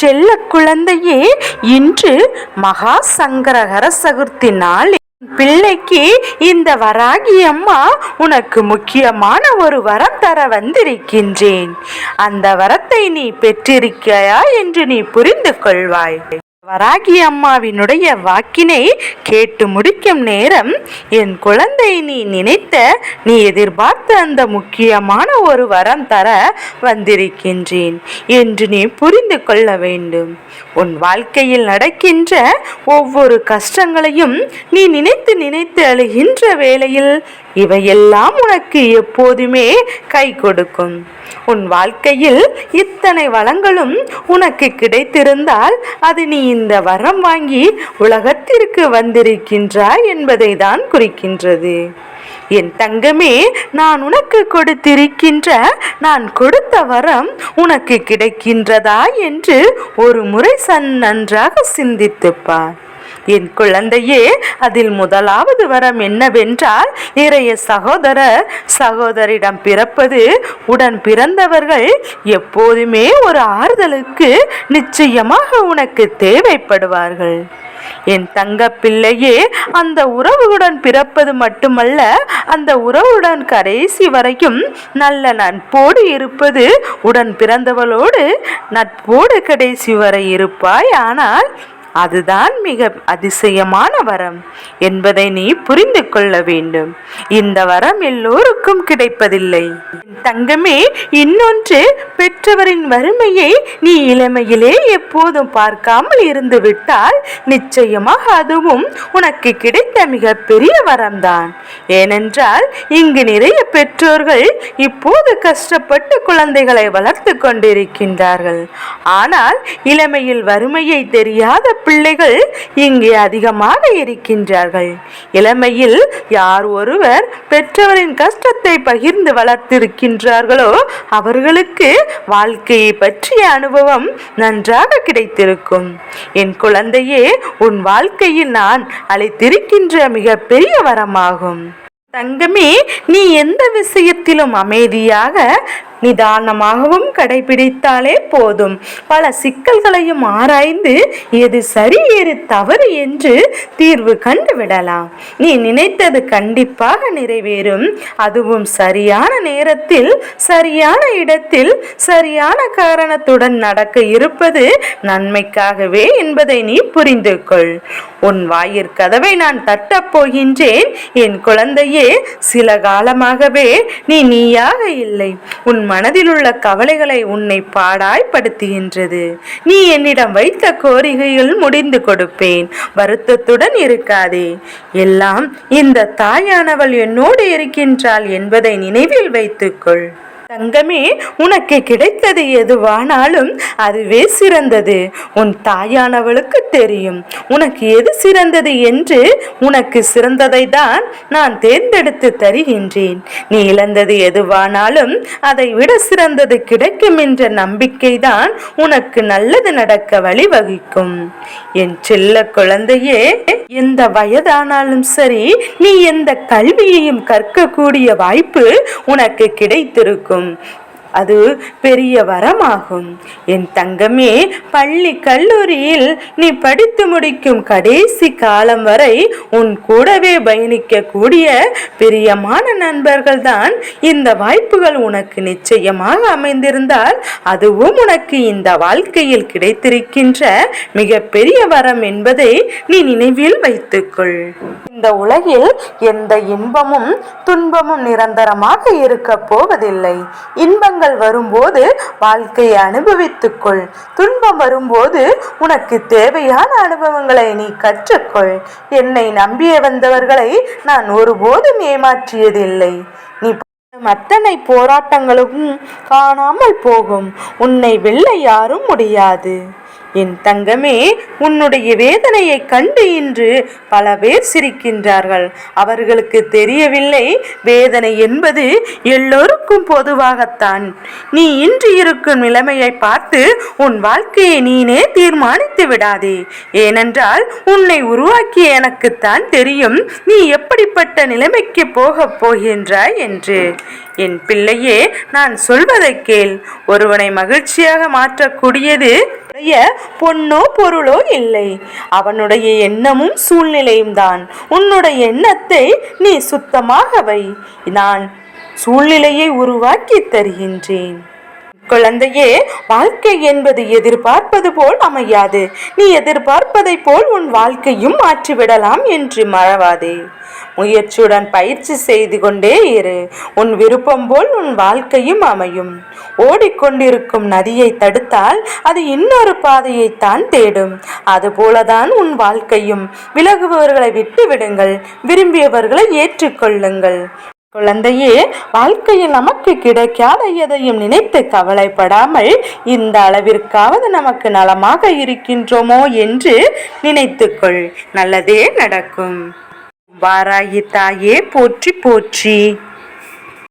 செல்ல குழந்தையே இன்று மகா சங்கரகர சதுர்த்தி நாள் பிள்ளைக்கு இந்த வராகி அம்மா உனக்கு முக்கியமான ஒரு வரம் தர வந்திருக்கின்றேன். அந்த வரத்தை நீ பெற்றிருக்கிறாயா என்று நீ புரிந்து கொள்வாய். வராகி அம்மாவினுடைய வாக்கினை கேட்டு முடிக்கும் நேரம் என் குழந்தை நீ நினைத்த நீ எதிர்பார்த்த அந்த முக்கியமான ஒரு வரம் தர வந்திருக்கின்றேன் என்று நீ புரிந்து கொள்ள வேண்டும். உன் வாழ்க்கையில் நடக்கின்ற ஒவ்வொரு கஷ்டங்களையும் நீ நினைத்து நினைத்து அழுகின்ற வேளையில் இவையெல்லாம் உனக்கு எப்போதுமே கை கொடுக்கும். உன் வாழ்க்கையில் இத்தனை வளங்களும் உனக்கு கிடைத்திருந்தால் அது நீ இந்த வரம் வாங்கி உலகத்திற்கு வந்திருக்கின்றாய் என்பதை தான் குறிக்கின்றது. என் தங்கமே நான் உனக்கு கொடுத்திருக்கின்ற நான் கொடுத்த வரம் உனக்கு கிடைக்கின்றதா என்று ஒரு முறை சன் நன்றாக சிந்தித்துப்பார் என் குழந்தையே அதில் முதலாவது வரம் என்னவென்றால் நிறைய சகோதரர் சகோதரிடம் பிறப்பது உடன் பிறந்தவர்கள் எப்போதுமே ஒரு ஆறுதலுக்கு நிச்சயமாக உனக்கு தேவைப்படுவார்கள். என் தங்க பிள்ளையே அந்த உறவுடன் பிறப்பது மட்டுமல்ல அந்த உறவுடன் கடைசி வரைக்கும் நல்ல நட்போடு இருப்பது உடன் பிறந்தவளோடு நட்போடு கடைசி வரை இருப்பாய். ஆனால் அதுதான் மிக அதிசயமான வரம் என்பதை நீ புரிந்து கொள்ள வேண்டும். இந்த வரம் எல்லோருக்கும் கிடைப்பதில்லை. தங்கமே இன்னொன்று பெற்றவரின் வறுமையை நீ இளமையிலே எப்போதும் பார்க்காமல் இருந்து விட்டால் நிச்சயமாக அதுவும் உனக்கு கிடைத்த மிகப்பெரிய வரம்தான். ஏனென்றால் இங்கு நிறைய பெற்றோர்கள் இப்போது கஷ்டப்பட்டு குழந்தைகளை வளர்த்து கொண்டிருக்கின்றார்கள். ஆனால் இளமையில் வறுமையை தெரியாத பிள்ளைகள் இங்கே அதிகமாக இருக்கின்றார்கள். இளமையில் யார் ஒருவர் பெற்றவரின் கஷ்டத்தை பகிர்ந்து வளர்த்திருக்கின்றார்களோ அவர்களுக்கு வாழ்க்கையை பற்றிய அனுபவம் நன்றாக கிடைத்திருக்கும். என் குழந்தையே உன் வாழ்க்கையில் நான் அளித்திருக்கின்ற மிகப்பெரிய வரமாகும். தங்கமே நீ எந்த விஷயத்திலும் அமைதியாக நிதானமாகவும் கடைபிடித்தாலே போதும். பல சிக்கல்களையும் ஆராய்ந்து எது சரி எது தவறு என்று தீர்வு கண்டு விடலாம் நீ நினைத்தது கண்டிப்பாக நிறைவேறும். அதுவும் சரியான நேரத்தில் சரியான இடத்தில் சரியான காரணத்துடன் நடக்க இருப்பது நன்மைக்காகவே என்பதை நீ புரிந்து கொள் உன் வாயிற்கதவை நான் தட்டப் போகின்றேன். என் குழந்தையே சில காலமாகவே நீ நீயாக இல்லை. உன் மனதிலுள்ள கவலைகளை உன்னை பாடாய்படுத்துகின்றது நீ என்னிடம் வைத்த கோரிக்கைகள் முடிந்து கொடுப்பேன். வருத்தத்துடன் இருக்காதே. எல்லாம் இந்த தாயானவள் என்னோடு இருக்கின்றாள் என்பதை நினைவில் வைத்துக்கொள். தங்கமே உனக்கு கிடைத்தது எதுவானாலும் அதுவே சிறந்தது. உன் தாயானவளுக்கு தெரியும். உனக்கு எது சிறந்தது என்று உனக்கு சிறந்ததை தான் நான் தேர்ந்தெடுத்து தருகின்றேன். நீ இழந்தது எதுவானாலும் அதை விட சிறந்தது கிடைக்கும் என்ற நம்பிக்கை தான் உனக்கு நல்லது நடக்க வழிவகுக்கும். என் செல்ல குழந்தையே எந்த வயதானாலும் சரி நீ எந்த கல்வியையும் கற்கக்கூடிய வாய்ப்பு உனக்கு கிடைத்திருக்கும். அது பெரிய வரமாகும். என் தங்கமே பள்ளி கல்லூரியில் நீ படித்து முடிக்கும் கடைசி காலம் வரை உன் கூடவே பயணிக்கக்கூடிய பிரியமான நண்பர்கள் தான் இந்த வாய்ப்புகள் உனக்கு நிச்சயமாக அமைந்திருந்தால் அதுவும் உனக்கு இந்த வாழ்க்கையில் கிடைத்திருக்கின்ற மிகப்பெரிய வரம் என்பதை நீ நினைவில் வைத்துக்கொள். இந்த உலகில் எந்த இன்பமும் துன்பமும் நிரந்தரமாக இருக்க போவதில்லை. இன்பங்கள் வரும்போது வாழ்க்கையை அனுபவித்துக்கொள். துன்பம் வரும்போது உனக்கு தேவையான அனுபவங்களை நீ கற்றுக்கொள். என்னை நம்பிய வந்தவர்களை நான் ஒருபோதும் ஏமாற்றியதில்லை. நீ அத்தனை போராட்டங்களும் காணாமல் போகும். உன்னை வெல்ல யாரும் முடியாது. என் தங்கமே உன்னுடைய வேதனையை கண்டு இன்று பல பேர் சிரிக்கின்றார்கள். அவர்களுக்கு தெரியவில்லை வேதனை என்பது எல்லோருக்கும் பொதுவாகத்தான். நீ இன்று இருக்கும் நிலைமையை பார்த்து உன் வாழ்க்கையை நீனே தீர்மானித்து விடாதே. ஏனென்றால் உன்னை உருவாக்கிய எனக்குத்தான் தெரியும் நீ எப்படிப்பட்ட நிலைமைக்கு போகப் போகின்றாய் என்று. என் பிள்ளையே நான் சொல்வதைக் கேள். ஒருவனை மகிழ்ச்சியாக மாற்றக்கூடியது உடைய பொன்னோ பொருளோ இல்லை. அவனுடைய எண்ணமும் சூழ்நிலையும் தான். உன்னுடைய எண்ணத்தை நீ சுத்தமாக வை. நான் சூழ்நிலையை உருவாக்கி தருகின்றேன். குழந்தையே வாழ்க்கை என்பது எதிர்பார்ப்பது போல் அமையாது. நீ எதிர்பார்ப்பதை போல் உன் வாழ்க்கையும் மாற்றிவிடலாம் என்று மறவாதே. முயற்சியுடன் பயிற்சி செய்து கொண்டே இரு. உன் விருப்பம் போல் உன் வாழ்க்கையும் அமையும். ஓடிக்கொண்டிருக்கும் நதியை தடுத்தால் அது இன்னொரு பாதையைத்தான் தேடும். அதுபோலதான் உன் வாழ்க்கையும். விலகுபவர்களை விட்டு விடுங்கள் விரும்பியவர்களை ஏற்றுக்கொள்ளுங்கள். குழந்தையே வாழ்க்கையில் நமக்கு கிடைக்காத எதையும் நினைத்து கவலைப்படாமல் இந்த அளவிற்காவது நமக்கு நலமாக இருக்கின்றோமோ என்று நினைத்துக்கொள். நல்லதே நடக்கும். வாராயி தாயே போற்றி போற்றி.